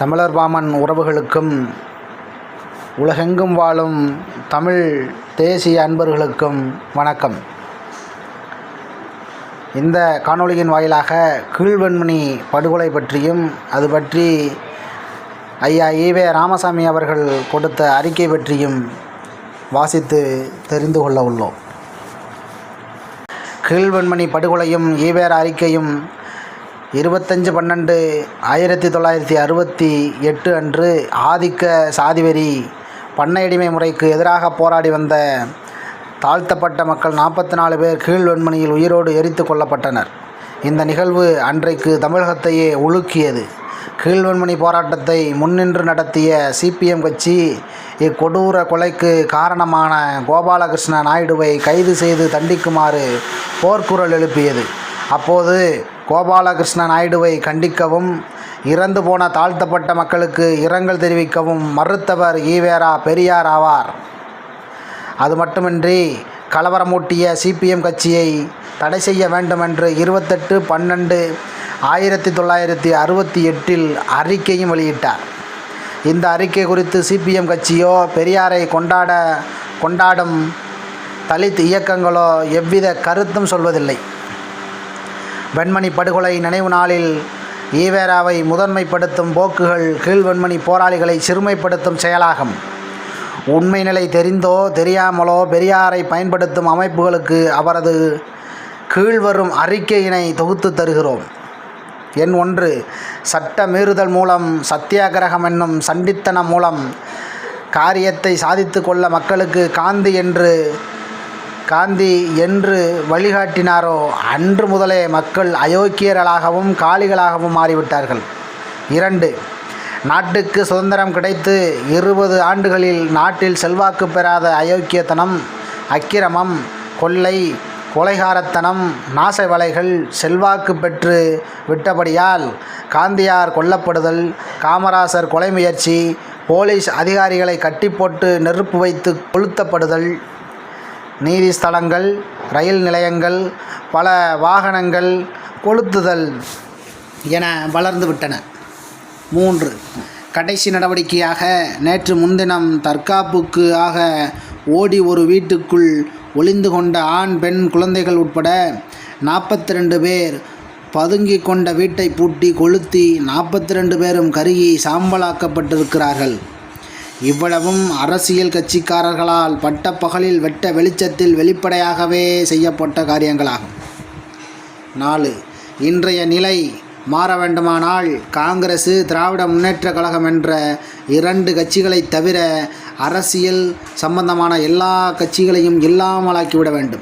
தமிழர் பாமன் உறவுகளுக்கும் உலகெங்கும் வாழும் தமிழ் தேசிய அன்பர்களுக்கும் வணக்கம். இந்த காணொளியின் வாயிலாக கீழ்வெண்மணி படுகொலை பற்றியும் அது பற்றி ஐயா ஈவே ராமசாமி அவர்கள் கொடுத்த அறிக்கை பற்றியும் வாசித்து தெரிந்து கொள்ள உள்ளோம். கீழ்வெண்மணி படுகொலையும் ஈவேர அறிக்கையும் இருபத்தஞ்சு பன்னெண்டு ஆயிரத்தி தொள்ளாயிரத்தி அறுபத்தி எட்டு அன்று ஆதிக்க சாதிவெறி பண்ணையடிமை முறைக்கு எதிராக போராடி வந்த தாழ்த்தப்பட்ட மக்கள் நாற்பத்தி நாலு பேர் கீழ்வெண்மணியில் உயிரோடு எரித்து கொல்லப்பட்டனர். இந்த நிகழ்வு அன்றைக்கு தமிழகத்தையே உலுக்கியது. கீழ்வெண்மணி போராட்டத்தை முன்னின்று நடத்திய சிபிஎம் கட்சி இக்கொடூர கொலைக்கு காரணமான கோபாலகிருஷ்ண நாயுடுவை கைது செய்து தண்டிக்குமாறு போர்க்குரல் எழுப்பியது. அப்போது கோபாலகிருஷ்ண நாயுடுவை கண்டிக்கவும் இறந்து போன தாழ்த்தப்பட்ட மக்களுக்கு இரங்கல் தெரிவிக்கவும் மறுத்தவர் ஈவேரா பெரியார் ஆவார். அது மட்டுமின்றி கலவரமூட்டிய சிபிஎம் கட்சியை தடை செய்ய வேண்டுமென்று இருபத்தெட்டு பன்னெண்டு ஆயிரத்தி தொள்ளாயிரத்தி அறுபத்தி எட்டில் அறிக்கையும் வெளியிட்டார். இந்த அறிக்கை குறித்து சிபிஎம் கட்சியோ பெரியாரை கொண்டாட கொண்டாடும் தலித் இயக்கங்களோ எவ்வித கருத்தும் சொல்வதில்லை. வெண்மணி படுகொலை நினைவு நாளில் ஈவேராவை முதன்மைப்படுத்தும் போக்குகள் கீழ்வெண்மணி போராளிகளை சிறுமைப்படுத்தும் செயலாகும். உண்மை நிலை தெரிந்தோ தெரியாமலோ பெரியாரை பயன்படுத்தும் அமைப்புகளுக்கு அவரது கீழ்வரும் அறிக்கையினை தொகுத்து தருகிறோம். எண் ஒன்று சட்ட மீறுதல் மூலம் சத்தியாகிரகம் என்னும் சண்டித்தனம் மூலம் காரியத்தை சாதித்து கொள்ள மக்களுக்கு காந்தி என்று காந்தி என்று வழிகாட்டினாரோ அன்று முதலே மக்கள் அயோக்கியர்களாகவும் காளிகளாகவும் மாறிவிட்டார்கள். இரண்டு நாட்டுக்கு சுதந்திரம் கிடைத்து இருபது ஆண்டுகளில் நாட்டில் செல்வாக்கு பெறாத அயோக்கியத்தனம் அக்கிரமம் கொள்ளை கொலைகாரத்தனம் நாசவலைகள் செல்வாக்கு பெற்று விட்டபடியால் காந்தியார் கொல்லப்படுதல் காமராசர் கொலை முயற்சி போலீஸ் அதிகாரிகளை கட்டி போட்டு நெருப்பு வைத்து கொளுத்தப்படுதல் நீதி ஸ்தலங்கள் ரயில் நிலையங்கள் பல வாகனங்கள் கொளுத்துதல் என வளர்ந்து விட்டன. மூன்று கடைசி நடவடிக்கையாக நேற்று முன்தினம் தற்காப்புக்கு ஆக ஓடி ஒரு வீட்டுக்குள் ஒளிந்து கொண்ட ஆண் பெண் குழந்தைகள் உட்பட நாற்பத்தி ரெண்டு பேர் பதுங்கி கொண்ட வீட்டை பூட்டி கொளுத்தி நாற்பத்தி ரெண்டு பேரும் கருகி சாம்பலாக்கப்பட்டிருக்கிறார்கள். இவ்வளவும் அரசியல் கட்சிக்காரர்களால் பட்ட பகலில் வெட்ட வெளிச்சத்தில் வெளிப்படையாகவே செய்யப்பட்ட காரியங்களாகும். நாலு இன்றைய நிலை மாற வேண்டுமானால் காங்கிரசு திராவிட முன்னேற்ற கழகம் என்ற இரண்டு கட்சிகளைத் தவிர அரசியல் சம்பந்தமான எல்லா கட்சிகளையும் இல்லாமலாக்கிவிட வேண்டும்.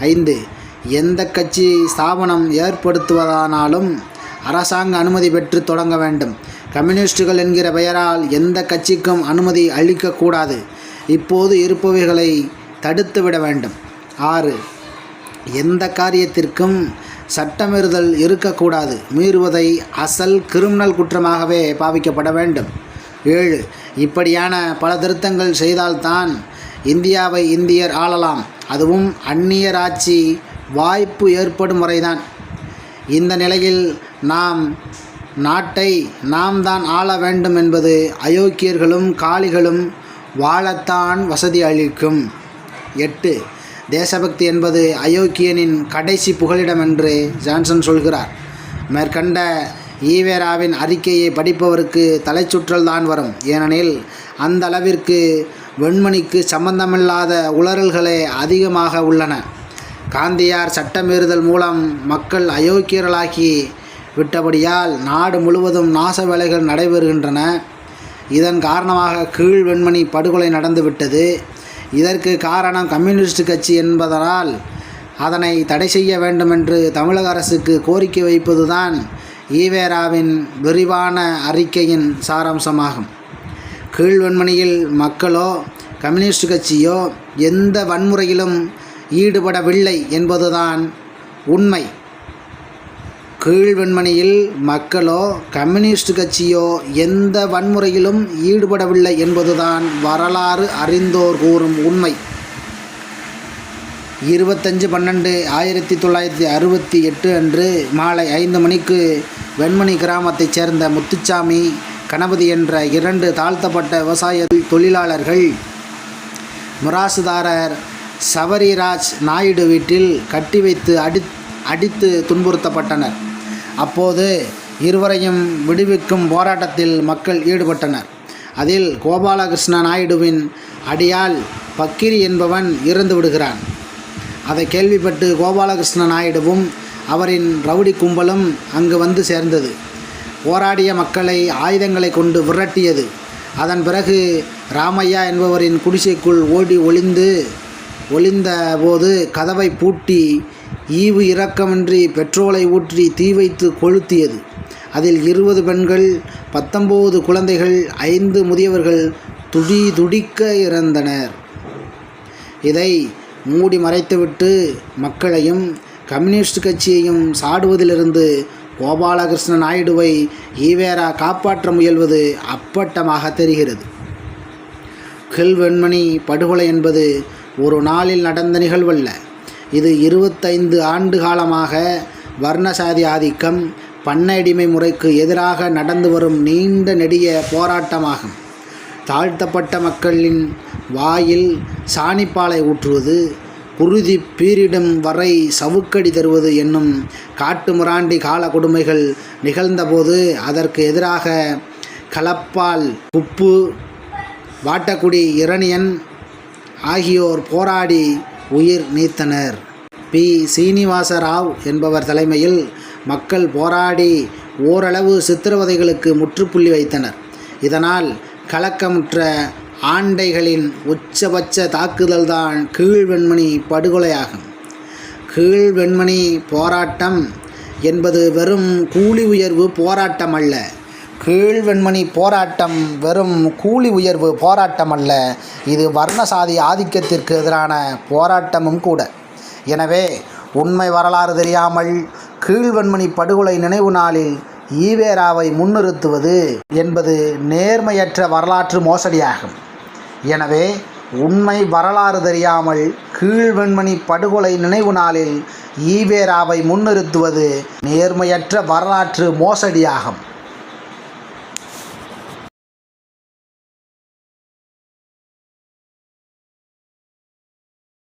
ஐந்து எந்த கட்சி ஸ்தாபனம் ஏற்படுத்துவதானாலும் அரசாங்க அனுமதி பெற்று தொடங்க வேண்டும். கம்யூனிஸ்டுகள் என்கிற பெயரால் எந்த கட்சிக்கும் அனுமதி அளிக்கக்கூடாது. இப்போது இருப்பவைகளை தடுத்துவிட வேண்டும். ஆறு எந்த காரியத்திற்கும் சட்டமீறுதல் இருக்கக்கூடாது. மீறுவதை அசல் கிரிமினல் குற்றமாகவே பாவிக்கப்பட வேண்டும். ஏழு இப்படியான பல திருத்தங்கள் செய்தால்தான் இந்தியாவை இந்தியர் ஆளலாம். அதுவும் அந்நியர் ஆட்சி வாய்ப்பு ஏற்படும் முறைதான் இந்த நிலையில் நாம் நாட்டை நாம் தான் ஆள வேண்டும் என்பது அயோக்கியர்களும் காளிகளும் வாழத்தான் வசதி அளிக்கும். எட்டு தேசபக்தி என்பது அயோக்கியனின் கடைசி புகலிடம் என்று ஜான்சன் சொல்கிறார். மேற்கண்ட ஈவேராவின் அறிக்கையை படிப்பவருக்கு தலைச்சுற்றல் தான் வரும். ஏனெனில் அந்த அளவிற்கு வெண்மணிக்கு சம்பந்தமில்லாத உளறல்களே அதிகமாக உள்ளன. காந்தியார் சட்டமீறுதல் மூலம் மக்கள் அயோக்கியர்களாகி விட்டபடியால் நாடு முழுவதும் நாச வேலைகள் நடைபெறுகின்றன. இதன் காரணமாக கீழ் வெண்மணி படுகொலை நடந்துவிட்டது. இதற்கு காரணம் கம்யூனிஸ்ட் கட்சி என்பதனால் அதனை தடை செய்ய வேண்டுமென்று தமிழக அரசுக்கு கோரிக்கை வைப்பதுதான் ஈவேராவின் விரிவான அறிக்கையின் சாராம்சமாகும். கீழ்வெண்மணியில் மக்களோ கம்யூனிஸ்ட் கட்சியோ எந்த வன்முறையிலும் ஈடுபடவில்லை என்பதுதான் உண்மை. கீழ்வெண்மணியில் மக்களோ கம்யூனிஸ்ட் கட்சியோ எந்த வன்முறையிலும் ஈடுபடவில்லை என்பதுதான் வரலாறு அறிந்தோர் கூறும் உண்மை. இருபத்தஞ்சு பன்னெண்டு ஆயிரத்தி தொள்ளாயிரத்தி அறுபத்தி எட்டு அன்று மாலை ஐந்து மணிக்கு வெண்மணி கிராமத்தைச் சேர்ந்த முத்துச்சாமி கணபதி என்ற இரண்டு தாழ்த்தப்பட்ட விவசாய தொழிலாளர்கள் முராசுதாரர் சவரிராஜ் நாயுடு வீட்டில் கட்டி வைத்து அடி அடித்து துன்புறுத்தப்பட்டனர். அப்போது இருவரையும் விடுவிக்கும் போராட்டத்தில் மக்கள் ஈடுபட்டனர். அதில் கோபாலகிருஷ்ண நாயுடுவின் அடியால் பக்கிரி என்பவன் இறந்து விடுகிறான். அதை கேள்விப்பட்டு கோபாலகிருஷ்ண நாயுடுவும் அவரின் ரவுடி கும்பலும் அங்கு வந்து சேர்ந்தது. போராடிய மக்களை ஆயுதங்களை கொண்டு விரட்டியது. அதன் பிறகு ராமையா என்பவரின் குடிசைக்குள் ஓடி ஒளிந்து ஒளிந்த போது கதவை பூட்டி ஈவு இரக்கமின்றி பெட்ரோலை ஊற்றி தீ வைத்து கொளுத்தியது. அதில் இருபது பெண்கள் பத்தொம்போது குழந்தைகள் ஐந்து முதியவர்கள் துடி துடிக்க இறந்தனர். இதை மூடி மறைத்துவிட்டு மக்களையும் கம்யூனிஸ்ட் கட்சியையும் சாடுவதிலிருந்து கோபாலகிருஷ்ண நாயுடுவை ஈவேரா காப்பாற்ற முயல்வது அப்பட்டமாக தெரிகிறது. கில் வெண்மணி படுகொலை என்பது ஒரு நாளில் நடந்த நிகழ்வல்ல. இது இருபத்தைந்து ஆண்டு காலமாக வர்ணசாதி ஆதிக்கம் பண்ணையடிமை முறைக்கு எதிராக நடந்து வரும் நீண்ட நெடிய போராட்டமாகும். தாழ்த்தப்பட்ட மக்களின் வாயில் சாணிப்பாலை ஊற்றுவது குருதி பீரிடும் வரை சவுக்கடி தருவது என்னும் காட்டுமிராண்டி கால கொடுமைகள் நிகழ்ந்தபோது அதற்கு எதிராக கலப்பால் உப்பு வாட்டக்குடி இரணியன் ஆகியோர் போராடி உயிர் நீத்தனர். பி. சீனிவாச ராவ் என்பவர் தலைமையில் மக்கள் போராடி ஓரளவு சித்திரவதைகளுக்கு முற்றுப்புள்ளி வைத்தனர். இதனால் கலக்கமுற்ற ஆண்டைகளின் உச்சபட்ச தாக்குதல்தான் கீழ்வெண்மணி படுகொலையாகும். கீழ்வெண்மணி போராட்டம் என்பது வெறும் கூலி உயர்வு போராட்டம் அல்ல கீழ்வெண்மணி போராட்டம் வெறும் கூலி உயர்வு போராட்டம் அல்ல இது வர்ணசாதி ஆதிக்கத்திற்கு எதிரான போராட்டமும் கூட. எனவே உண்மை வரலாறு தெரியாமல் கீழ்வெண்மணி படுகொலை நினைவு நாளில் ஈவேராவை முன்னிறுத்துவது என்பது நேர்மையற்ற வரலாற்று மோசடியாகும். எனவே உண்மை வரலாறு தெரியாமல் கீழ்வெண்மணி படுகொலை நினைவு நாளில் ஈவேராவை முன்னிறுத்துவது நேர்மையற்ற வரலாற்று மோசடியாகும்.